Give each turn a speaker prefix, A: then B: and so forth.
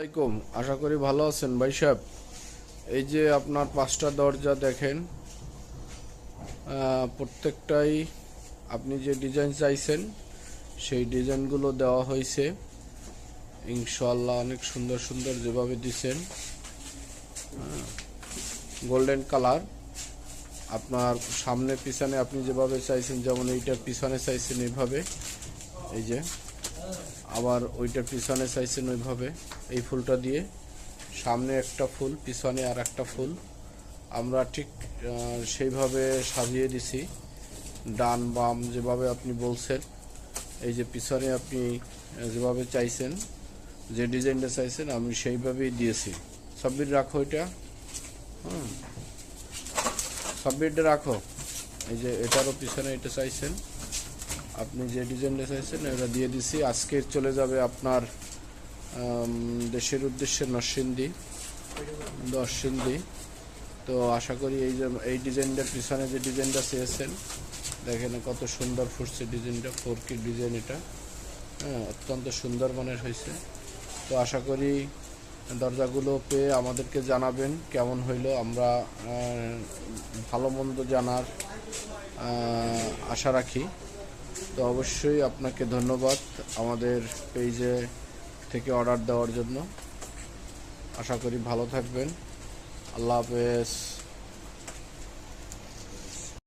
A: আসসালামাইকুম আশা করি ভালো আছেন ভাই সাহেব। এই যে আপনার পাঁচটা দরজা দেখেন প্রত্যেকটাই আপনি যে ডিজাইন চাইছেন, সেই ডিজাইনগুলো দেওয়া হয়েছে। ইনশাল্লাহ অনেক সুন্দর সুন্দর যেভাবে দিছেন গোল্ডেন কালার আপনার সামনে পিছনে আপনি যেভাবে চাইছেন, যেমন এইটার পিছনে চাইছেন এইভাবে। এই যে আবার ওইটা পিছনে চাইছেন ওইভাবে, এই ফুলটা দিয়ে। সামনে একটা ফুল, পিছনে আর একটা ফুল। আমরা ঠিক সেইভাবে সাজিয়ে দিছি। ডান বাম যেভাবে আপনি বলছেন, এই যে পিছনে আপনি যেভাবে চাইছেন, যে ডিজাইনটা চাইছেন, আমি সেইভাবেই দিয়েছি। সাব্বির, রাখো এটা। হুম। সাব্বিরটা রাখো। এই যে এটারও পিছনে এটা চাইছেন। আপনি যে ডিজাইনটা চাইছেন এটা দিয়ে দিছি। আজকে চলে যাবে আপনার দেশের উদ্দেশ্যে নরসিংদী নরসিংদী। তো আশা করি এই যে, এই ডিজাইনটার পিছনে যে ডিজাইনটা চেয়েছেন, দেখেন কত সুন্দর ফুটছে ডিজাইনটা ফোর কি ডিজাইন এটা। হ্যাঁ অত্যন্ত সুন্দর মানের হয়েছে। তো আশা করি দরজাগুলো পেয়ে আমাদেরকে জানাবেন কেমন হইল। আমরা ভালো মন্দ জানার আশা রাখি। তো অবশ্যই আপনাকে ধন্যবাদ আমাদের পেজে থেকে অর্ডার দেওয়ার জন্য। আশা করি ভালো থাকবেন। আল্লাহ হাফেজ।